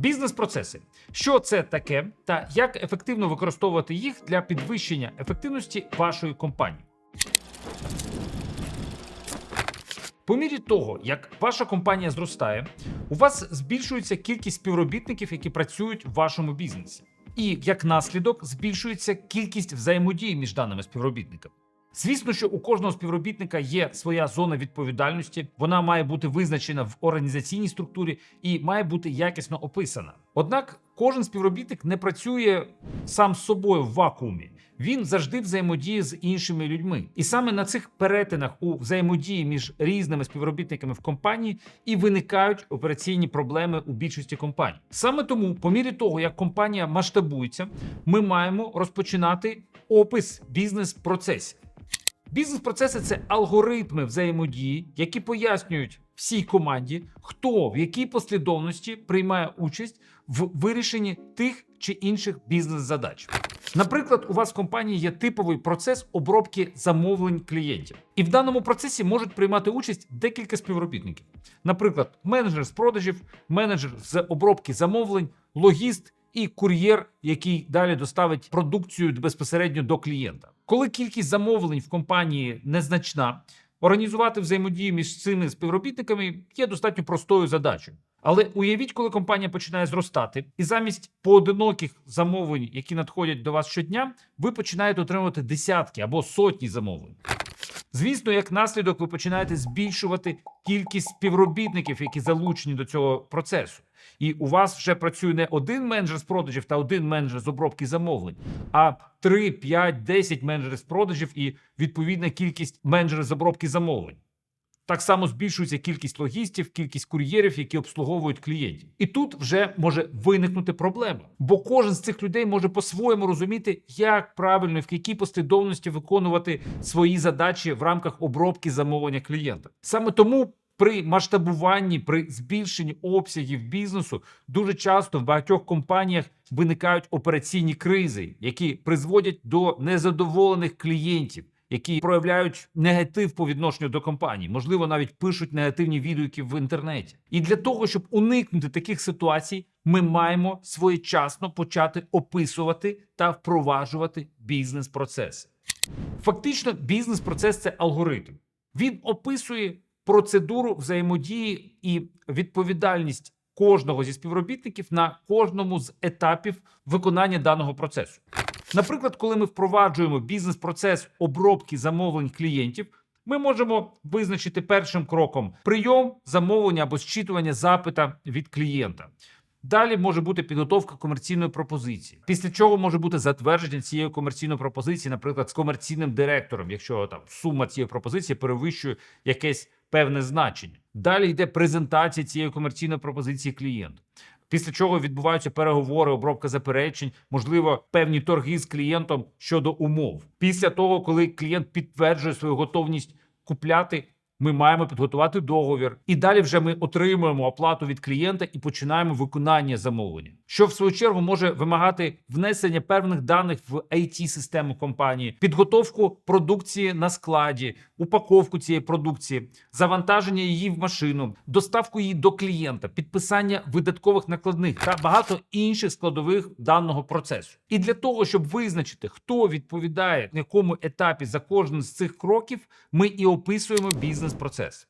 Бізнес-процеси. Що це таке, та як ефективно використовувати їх для підвищення ефективності вашої компанії? По мірі того, як ваша компанія зростає, у вас збільшується кількість співробітників, які працюють в вашому бізнесі. І як наслідок збільшується кількість взаємодії між даними співробітниками. Звісно, що у кожного співробітника є своя зона відповідальності, вона має бути визначена в організаційній структурі і має бути якісно описана. Однак кожен співробітник не працює сам з собою в вакуумі. Він завжди взаємодіє з іншими людьми, і саме на цих перетинах у взаємодії між різними співробітниками в компанії і виникають операційні проблеми у більшості компаній. Саме тому, по мірі того, як компанія масштабується, ми маємо розпочинати опис бізнес-процесів. Бізнес-процеси це алгоритми взаємодії, які пояснюють всій команді, хто в якій послідовності приймає участь в вирішенні тих чи інших бізнес-задач. Наприклад, у вас в компанії є типовий процес обробки замовлень клієнтів, і в даному процесі можуть приймати участь декілька співробітників. Наприклад, менеджер з продажів, менеджер з обробки замовлень, логіст і кур'єр, який далі доставить продукцію безпосередньо до клієнта. Коли кількість замовлень в компанії незначна, організувати взаємодію між цими співробітниками є достатньо простою задачею. Але уявіть, коли компанія починає зростати, і замість поодиноких замовлень, які надходять до вас щодня, ви починаєте отримувати десятки або сотні замовлень. Звісно, як наслідок, ви починаєте збільшувати кількість співробітників, які залучені до цього процесу. І у вас вже працює не один менеджер з продажів та один менеджер з обробки замовлень, а 3, 5, 10 менеджерів з продажів і відповідна кількість менеджерів з обробки замовлень. Так само збільшується кількість логістів, кількість кур'єрів, які обслуговують клієнтів. І тут вже може виникнути проблема, бо кожен з цих людей може по-своєму розуміти, як правильно і в якій послідовності виконувати свої задачі в рамках обробки замовлення клієнта. Саме тому. При масштабуванні, при збільшенні обсягів бізнесу дуже часто в багатьох компаніях виникають операційні кризи, які призводять до незадоволених клієнтів, які проявляють негатив по відношенню до компанії, можливо, навіть пишуть негативні відгуки в інтернеті. І для того, щоб уникнути таких ситуацій, ми маємо своєчасно почати описувати та впроваджувати бізнес-процеси. Фактично, бізнес-процес це алгоритм. Він описує процедуру взаємодії і відповідальність кожного зі співробітників на кожному з етапів виконання даного процесу. Наприклад, коли ми впроваджуємо бізнес-процес обробки замовлень клієнтів, ми можемо визначити першим кроком прийом замовлення або зчитування запита від клієнта. Далі може бути підготовка комерційної пропозиції, після чого може бути затвердження цієї комерційної пропозиції, наприклад, з комерційним директором, якщо там сума цієї пропозиції перевищує якесь певне значення. Далі йде презентація цієї комерційної пропозиції клієнту. Після чого відбуваються переговори, обробка заперечень, можливо, певні торги з клієнтом щодо умов. Після того, коли клієнт підтверджує свою готовність купляти, ми маємо підготувати договір. І далі вже ми отримуємо оплату від клієнта і починаємо виконання замовлення, що в свою чергу може вимагати внесення певних даних в it систему компанії, підготовку продукції на складі, упаковку цієї продукції, завантаження її в машину, доставку її до клієнта, підписання видаткових накладних та багато інших складових даного процесу. І для того, щоб визначити, хто відповідає на якому етапі за кожен з цих кроків, ми і описуємо бізнес-процес.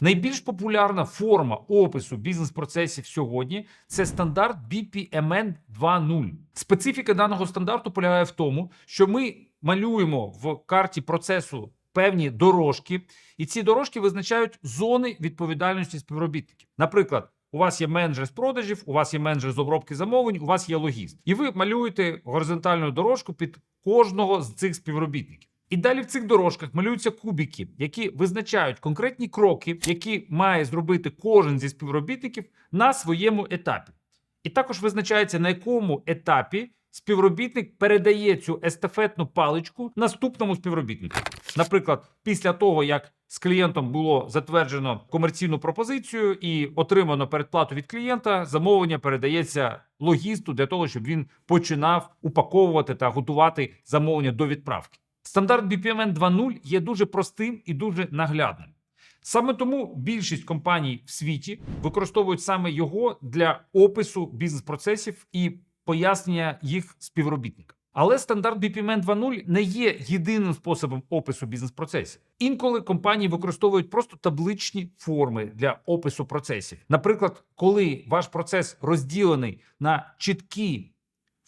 Найбільш популярна форма опису бізнес-процесів сьогодні це стандарт BPMN 2.0. Специфіка даного стандарту полягає в тому, що ми малюємо в карті процесу певні дорожки, і ці дорожки визначають зони відповідальності співробітників. Наприклад, у вас є менеджер з продажів, у вас є менеджер з обробки замовлень, у вас є логіст, і ви малюєте горизонтальну дорожку під кожного з цих співробітників. І далі в цих дорожках малюються кубики, які визначають конкретні кроки, які має зробити кожен зі співробітників на своєму етапі. І також визначається, на якому етапі співробітник передає цю естафетну паличку наступному співробітнику. Наприклад, після того, як з клієнтом було затверджено комерційну пропозицію і отримано передплату від клієнта, замовлення передається логісту для того, щоб він починав упаковувати та готувати замовлення до відправки. Стандарт BPMN 2.0 є дуже простим і дуже наглядним. Саме тому більшість компаній в світі використовують саме його для опису бізнес-процесів і пояснення їх співробітникам. Але стандарт BPMN 2.0 не є єдиним способом опису бізнес-процесів. Інколи компанії використовують просто табличні форми для опису процесів. Наприклад, коли ваш процес розділений на чіткі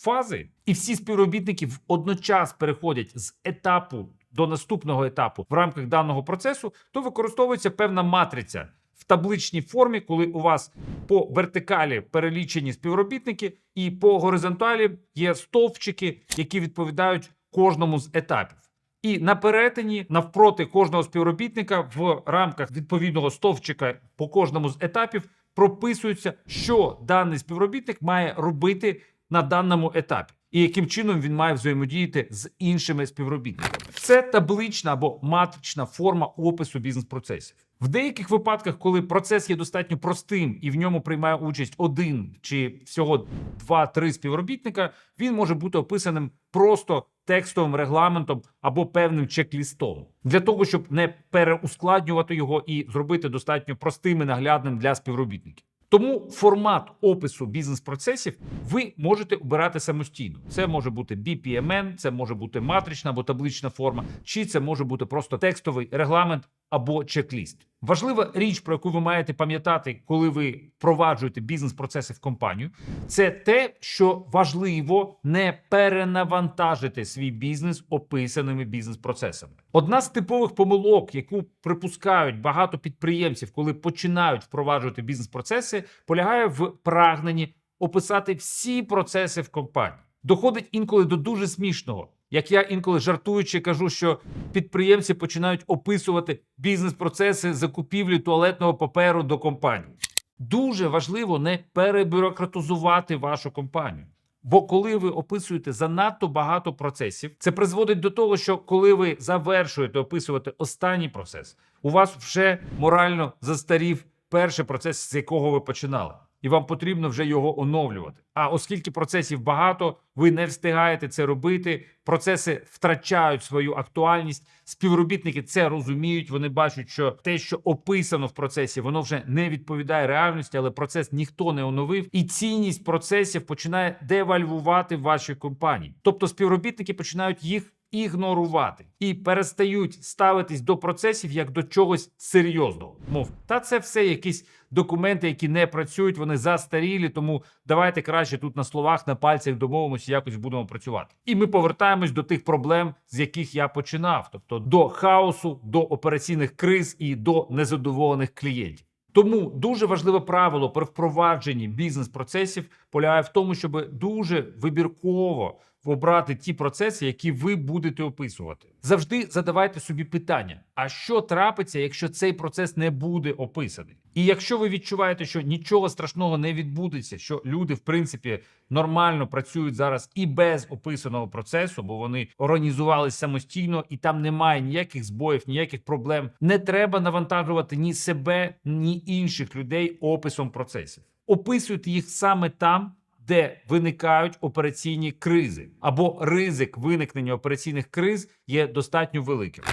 фази, і всі співробітники одночас переходять з етапу до наступного етапу в рамках даного процесу, то використовується певна матриця в табличній формі, коли у вас по вертикалі перелічені співробітники, і по горизонталі є стовпчики, які відповідають кожному з етапів. І на перетині навпроти кожного співробітника в рамках відповідного стовпчика по кожному з етапів прописується, що даний співробітник має робити на даному етапі, і яким чином він має взаємодіяти з іншими співробітниками. Це таблична або матрична форма опису бізнес-процесів. В деяких випадках, коли процес є достатньо простим і в ньому приймає участь один чи всього два-три співробітника, він може бути описаним просто текстовим регламентом або певним чек-лістом для того, щоб не переускладнювати його і зробити достатньо простим і наглядним для співробітників. Тому формат опису бізнес-процесів ви можете обирати самостійно. Це може бути BPMN, це може бути матрична або таблична форма, чи це може бути просто текстовий регламент або чек-ліст. Важлива річ, про яку ви маєте пам'ятати, коли ви впроваджуєте бізнес-процеси в компанію, це те, що важливо не перенавантажити свій бізнес описаними бізнес-процесами. Одна з типових помилок, яку припускають багато підприємців, коли починають впроваджувати бізнес-процеси, полягає в прагненні описати всі процеси в компанії. Доходить інколи до дуже смішного. Як я інколи жартуючи кажу, що підприємці починають описувати бізнес-процеси закупівлі туалетного паперу до компанії. Дуже важливо не перебюрократизувати вашу компанію. Бо коли ви описуєте занадто багато процесів, це призводить до того, що коли ви завершуєте описувати останній процес, у вас вже морально застарів перший процес, з якого ви починали і вам потрібно вже його оновлювати. А оскільки процесів багато, ви не встигаєте це робити. Процеси втрачають свою актуальність. Співробітники це розуміють. Вони бачать, що те, що описано в процесі, воно вже не відповідає реальності, але процес ніхто не оновив, і цінність процесів починає девальвувати в вашій компанії. Тобто співробітники починають їх. Ігнорувати і перестають ставитись до процесів як до чогось серйозного. Мов та це все якісь документи, які не працюють, вони застарілі. Тому давайте краще тут на словах, на пальцях домовимося, якось будемо працювати. І ми повертаємось до тих проблем, з яких я починав, тобто до хаосу, до операційних криз і до незадоволених клієнтів. Тому дуже важливе правило при впровадженні бізнес-процесів полягає в тому, щоб дуже вибірково обрати ті процеси, які ви будете описувати. Завжди задавайте собі питання: а що трапиться, якщо цей процес не буде описаний? І якщо ви відчуваєте, що нічого страшного не відбудеться, що люди, в принципі, нормально працюють зараз і без описаного процесу, бо вони організувалися самостійно, і там немає ніяких збоїв, ніяких проблем. Не треба навантажувати ні себе, ні інших людей описом процесів. Описуйте їх саме там де виникають операційні кризи, або ризик виникнення операційних криз є достатньо великим.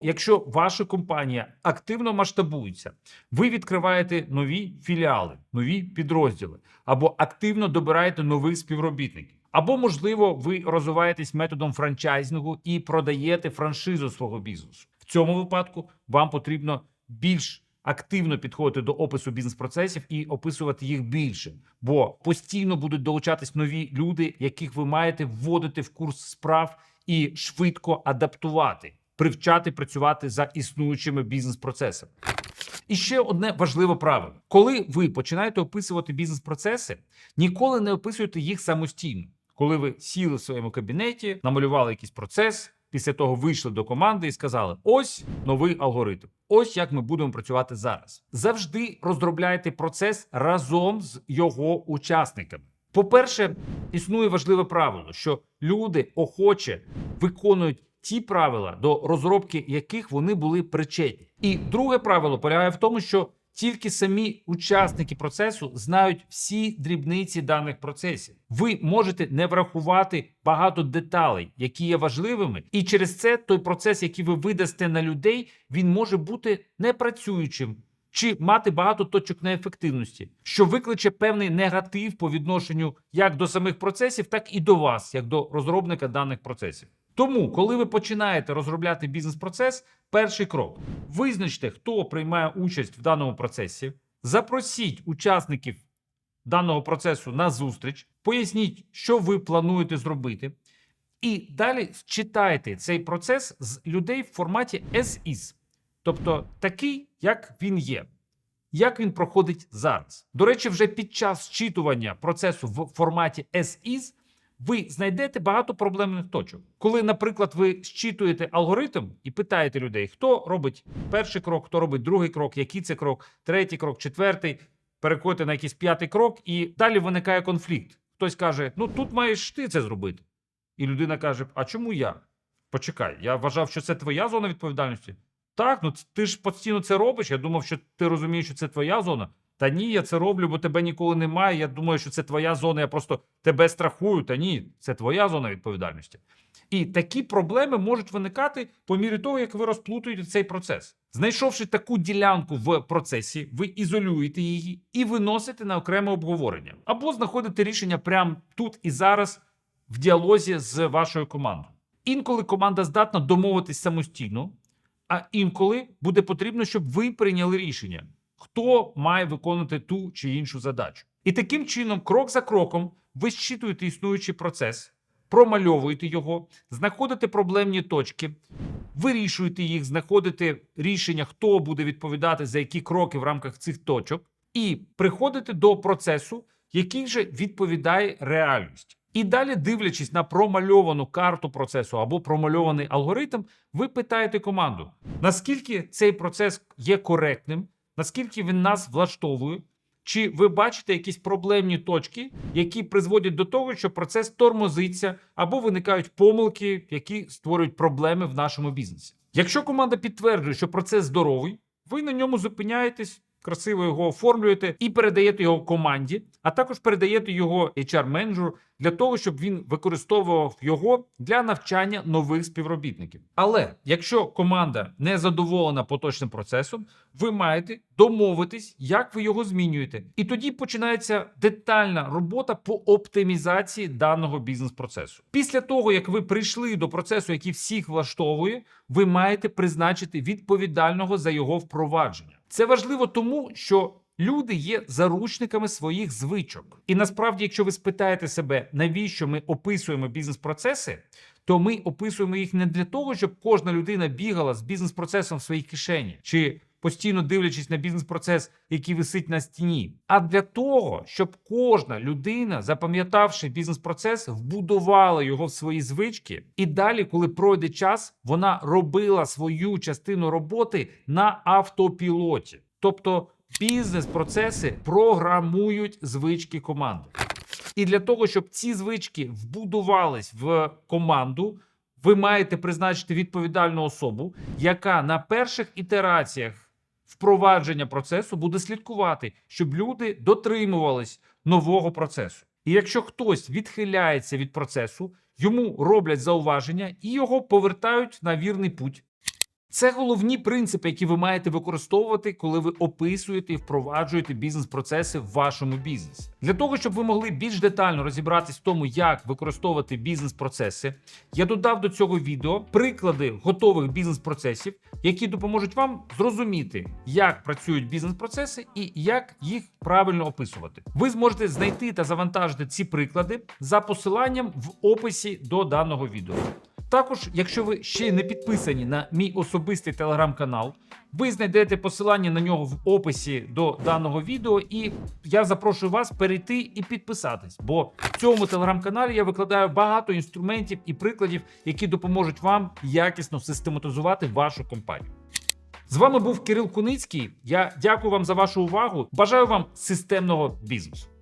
Якщо ваша компанія активно масштабується, ви відкриваєте нові філіали, нові підрозділи, або активно добираєте нових співробітників, або, можливо, ви розвиваєтесь методом франчайзингу і продаєте франшизу свого бізнесу. В цьому випадку вам потрібно більш активно підходити до опису бізнес-процесів і описувати їх більше, бо постійно будуть долучатись нові люди, яких ви маєте вводити в курс справ і швидко адаптувати, привчати працювати за існуючими бізнес-процесами. І ще одне важливе правило: коли ви починаєте описувати бізнес-процеси, ніколи не описуйте їх самостійно. Коли ви сіли в своєму кабінеті, намалювали якийсь процес, після того вийшли до команди і сказали: ось новий алгоритм. Ось як ми будемо працювати зараз. Завжди розробляйте процес разом з його учасниками. По-перше, існує важливе правило, що люди охоче виконують ті правила, до розробки яких вони були причетні. І друге правило полягає в тому, що тільки самі учасники процесу знають всі дрібниці даних процесів. Ви можете не врахувати багато деталей, які є важливими, і через це той процес, який ви видасте на людей, він може бути непрацюючим чи мати багато точок неефективності, що викличе певний негатив по відношенню як до самих процесів, так і до вас, як до розробника даних процесів. Тому, коли ви починаєте розробляти бізнес-процес, перший крок визначте, хто приймає участь в даному процесі, запросіть учасників даного процесу на зустріч, поясніть, що ви плануєте зробити, і далі читайте цей процес з людей в форматі as-is, тобто такий, як він є. Як він проходить зараз? До речі, вже під час зчитування процесу в форматі as-is ви знайдете багато проблемних точок. Коли, наприклад, ви зчитуєте алгоритм і питаєте людей, хто робить перший крок, хто робить другий крок, який це крок, третій крок, четвертий, переходите на якийсь п'ятий крок, і далі виникає конфлікт. Хтось каже: Ну тут маєш ти це зробити. І людина каже: А чому я? Почекай, я вважав, що це твоя зона відповідальності. Так, ну ти ж постійно це робиш. Я думав, що ти розумієш, що це твоя зона. Та ні, я це роблю, бо тебе ніколи немає. Я думаю, що це твоя зона. Я просто тебе страхую. Та ні, це твоя зона відповідальності. І такі проблеми можуть виникати по мірі того, як ви розплутуєте цей процес. Знайшовши таку ділянку в процесі, ви ізолюєте її і виносите на окреме обговорення, або знаходите рішення прямо тут і зараз в діалозі з вашою командою. Інколи команда здатна домовитись самостійно, а інколи буде потрібно, щоб ви прийняли рішення, хто має виконувати ту чи іншу задачу. І таким чином, крок за кроком, ви зчитуєте існуючий процес, промальовуєте його, знаходите проблемні точки, вирішуєте їх, знаходите рішення, хто буде відповідати за які кроки в рамках цих точок, і приходите до процесу, який вже відповідає реальності. І далі, дивлячись на промальовану карту процесу або промальований алгоритм, ви питаєте команду, наскільки цей процес є коректним, наскільки він нас влаштовує, чи ви бачите якісь проблемні точки, які призводять до того, що процес тормозиться або виникають помилки, які створюють проблеми в нашому бізнесі. Якщо команда підтверджує, що процес здоровий, ви на ньому зупиняєтесь. Красиво його оформлюєте і передаєте його команді, а також передаєте його HR-менеджеру для того, щоб він використовував його для навчання нових співробітників. Але якщо команда не задоволена поточним процесом, ви маєте домовитись, як ви його змінюєте. І тоді починається детальна робота по оптимізації даного бізнес-процесу. Після того, як ви прийшли до процесу, який всіх влаштовує, ви маєте призначити відповідального за його впровадження. Це важливо тому, що люди є заручниками своїх звичок. І насправді, якщо ви спитаєте себе, навіщо ми описуємо бізнес-процеси, то ми описуємо їх не для того, щоб кожна людина бігала з бізнес-процесом в своїй кишені, чи постійно дивлячись на бізнес-процес, який висить на стіні, а для того, щоб кожна людина, запам'ятавши бізнес-процес, вбудувала його в свої звички, і далі, коли пройде час, вона робила свою частину роботи на автопілоті. Тобто бізнес-процеси програмують звички команди. І для того, щоб ці звички вбудувались в команду, ви маєте призначити відповідальну особу, яка на перших ітераціях впровадження процесу буде слідкувати, щоб люди дотримувались нового процесу. І якщо хтось відхиляється від процесу, йому роблять зауваження і його повертають на вірний путь. Це головні принципи, які ви маєте використовувати, коли ви описуєте і впроваджуєте бізнес-процеси в вашому бізнесі. Для того, щоб ви могли більш детально розібратись в тому, як використовувати бізнес-процеси, я додав до цього відео приклади готових бізнес-процесів, які допоможуть вам зрозуміти, як працюють бізнес-процеси і як їх правильно описувати. Ви зможете знайти та завантажити ці приклади за посиланням в описі до даного відео. Також, якщо ви ще не підписані на мій особистий телеграм-канал, ви знайдете посилання на нього в описі до даного відео, і я запрошую вас перейти і підписатись. Бо в цьому телеграм-каналі я викладаю багато інструментів і прикладів, які допоможуть вам якісно систематизувати вашу компанію. З вами був Кирил Куницький. Я дякую вам за вашу увагу. Бажаю вам системного бізнесу.